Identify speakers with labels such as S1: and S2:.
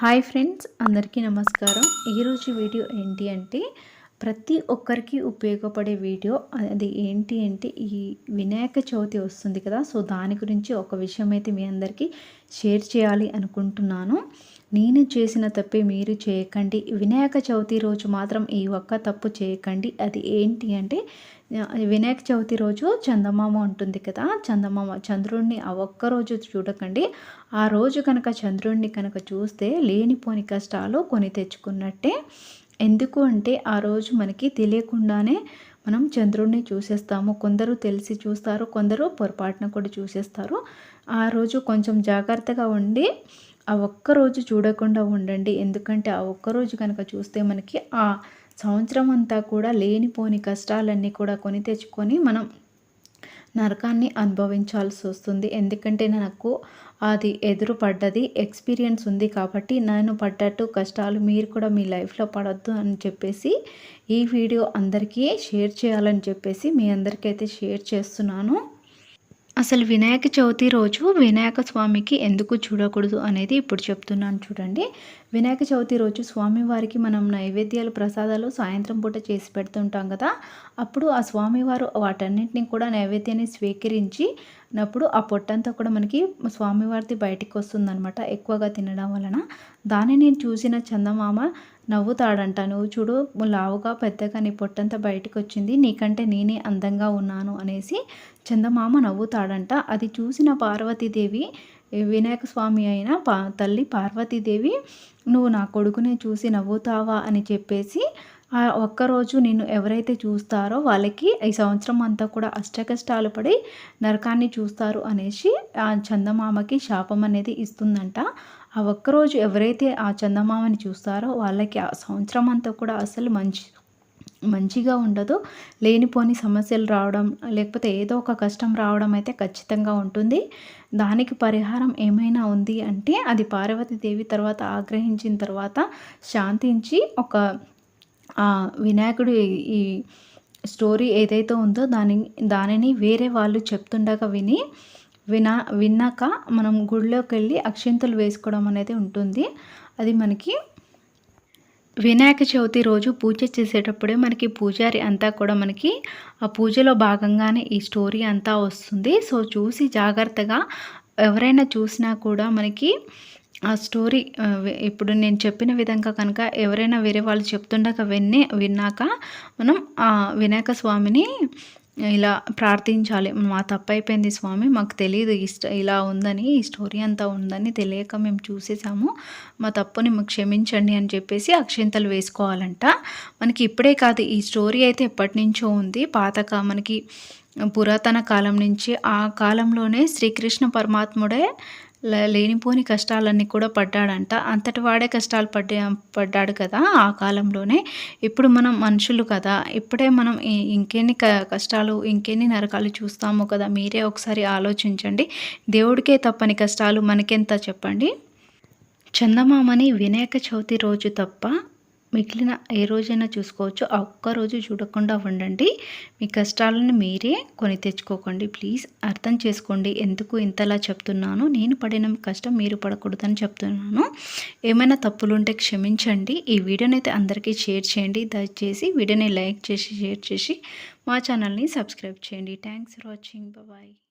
S1: Hi friends అందరికీ నమస్కారం. ఈరోజు వీడియో ఏంటి అంటే ప్రతి ఒక్కరికి ఉపయోగపడే వీడియో అది ఏంటి అంటే ఈ వినాయక చవితి వస్తుంది కదా సో దాని గురించి ఒక విషయం అయితే మీ అందరికీ షేర్ చేయాలి అనుకుంటున్నాను. నేను చేసిన తప్పే మీరు చేయకండి. వినాయక చవితి రోజు మాత్రం ఈ ఒక్క తప్పు చేయకండి. అది ఏంటి అంటే వినాయక చవితి రోజు చందమామ ఉంటుంది కదా చందమామ చంద్రుడిని ఆ ఒక్క రోజు చూడకండి. ఆ రోజు కనుక చంద్రుడిని కనుక చూస్తే లేనిపోని కష్టాలు కొని తెచ్చుకున్నట్టే. ఎందుకు అంటే ఆ రోజు మనకి తెలియకుండానే మనం చంద్రుడిని చూసేస్తాము. కొందరు తెలిసి చూస్తారు కొందరు పొరపాటున కూడా చూసేస్తారు. ఆ రోజు కొంచెం జాగ్రత్తగా ఉండి ఆ ఒక్కరోజు చూడకుండా ఉండండి. ఎందుకంటే ఆ ఒక్కరోజు కనుక చూస్తే మనకి ఆ సంవత్సరం అంతా కూడా లేనిపోని కష్టాలన్నీ కూడా కొని తెచ్చుకొని మనం నరకాన్ని అనుభవించాల్సి వస్తుంది. ఎందుకంటే నాకు అది ఎదురు పడ్డది ఎక్స్పీరియన్స్ ఉంది కాబట్టి నేను పడ్డట్టు కష్టాలు మీరు కూడా మీ లైఫ్లో పడద్దు అని చెప్పేసి ఈ వీడియో అందరికీ షేర్ చేయాలని చెప్పేసి మీ అందరికైతే షేర్ చేస్తున్నాను. అసలు వినాయక చవితి రోజు వినాయక స్వామికి ఎందుకు చూడకూడదు అనేది ఇప్పుడు చెప్తున్నాను చూడండి. వినాయక చవితి రోజు స్వామివారికి మనం నైవేద్యాలు ప్రసాదాలు సాయంత్రం పూట చేసి పెడుతుంటాం కదా. అప్పుడు ఆ స్వామివారు వాటన్నింటినీ కూడా నైవేద్యాన్ని స్వీకరించి అప్పుడు ఆ పొట్టంతా కూడా మనకి స్వామివారిది బయటికి వస్తుందనమాట ఎక్కువగా తినడం వలన. దాన్ని నేను చూసిన చందమామ నవ్వుతాడంట. నువ్వు చూడు లావుగా పెద్దగా నీ పొట్టంతా బయటకు వచ్చింది నీకంటే నేనే అందంగా ఉన్నాను అనేసి చందమామ నవ్వుతాడంట. అది చూసిన పార్వతీదేవి వినాయక స్వామి అయిన పా తల్లి పార్వతీదేవి నువ్వు నా కొడుకునే చూసి నవ్వుతావా అని చెప్పేసి ఆ ఒక్కరోజు నిన్ను ఎవరైతే చూస్తారో వాళ్ళకి ఈ సంవత్సరం అంతా కూడా అష్టకష్టాలు పడి నరకాన్ని చూస్తారు అనేసి ఆ చందమామకి శాపం అనేది ఇస్తుందంట. ఆ ఒక్కరోజు ఎవరైతే ఆ చందమామని చూస్తారో వాళ్ళకి ఆ సంవత్సరం అంతా కూడా అసలు మంచి మంచిగా ఉండదు. లేనిపోని సమస్యలు రావడం లేకపోతే ఏదో ఒక కష్టం రావడం అయితే ఖచ్చితంగా ఉంటుంది. దానికి పరిహారం ఏమైనా ఉంది అంటే అది పార్వతీదేవి తర్వాత ఆగ్రహించిన తర్వాత శాంతించి ఒక వినాయకుడు ఈ స్టోరీ ఏదైతే ఉందో దాని దానిని వేరే వాళ్ళు చెప్తుండగా విని వినా విన్నాక మనం గుడిలోకి వెళ్ళి అక్షింతలు వేసుకోవడం అనేది ఉంటుంది. అది మనకి వినాయక చవితి రోజు పూజ చేసేటప్పుడే మనకి పూజారి అంతా కూడా మనకి ఆ పూజలో భాగంగానే ఈ స్టోరీ అంతా వస్తుంది. సో చూసి జాగ్రత్తగా ఎవరైనా చూసినా కూడా మనకి ఆ స్టోరీ ఇప్పుడు నేను చెప్పిన విధంగా కనుక ఎవరైనా వేరే వాళ్ళు చెప్తుండగా విన్నే విన్నాక మనం ఆ వినాయక స్వామిని ఇలా ప్రార్థించాలి. మా తప్పు అయిపోయింది స్వామి మాకు తెలియదు ఇష్ట ఇలా ఉందని ఈ స్టోరీ అంతా ఉందని తెలియక మేము చూసేసాము. మా తప్పుని మాకు క్షమించండి అని చెప్పేసి అక్షింతలు వేసుకోవాలంట. మనకి ఇప్పుడే కాదు ఈ స్టోరీ అయితే ఎప్పటి నుంచో ఉంది. పాతక మనకి పురాతన కాలం నుంచి ఆ కాలంలోనే శ్రీకృష్ణ పరమాత్ముడే లేనిపోని కష్టాలన్నీ కూడా పడ్డాడంట. అంతటి వాడే కష్టాలు పడ్డా పడ్డాడు కదా ఆ కాలంలోనే. ఇప్పుడు మనం మనుషులు కదా. ఇప్పుడే మనం ఇంకెన్ని కష్టాలు ఇంకెన్ని నరకాలు చూస్తాము కదా మీరే ఒకసారి ఆలోచించండి. దేవుడికే తప్పని కష్టాలు మనకెంత చెప్పండి? చందమామని వినాయక చవితి రోజు తప్ప మిగిలిన ఏ రోజైనా చూసుకోవచ్చు. ఆ ఒక్కరోజు చూడకుండా ఉండండి. మీ కష్టాలను మీరే కొని తెచ్చుకోకండి. ప్లీజ్ అర్థం చేసుకోండి. ఎందుకు ఇంతలా చెప్తున్నాను? నేను పడిన కష్టం మీరు పడకూడదని చెప్తున్నాను. ఏమైనా తప్పులుంటే క్షమించండి. ఈ వీడియోనైతే అందరికీ షేర్ చేయండి. దయచేసి వీడియోని లైక్ చేసి షేర్ చేసి మా ఛానల్ని సబ్స్క్రైబ్ చేయండి. Thanks for watching. బాయ్.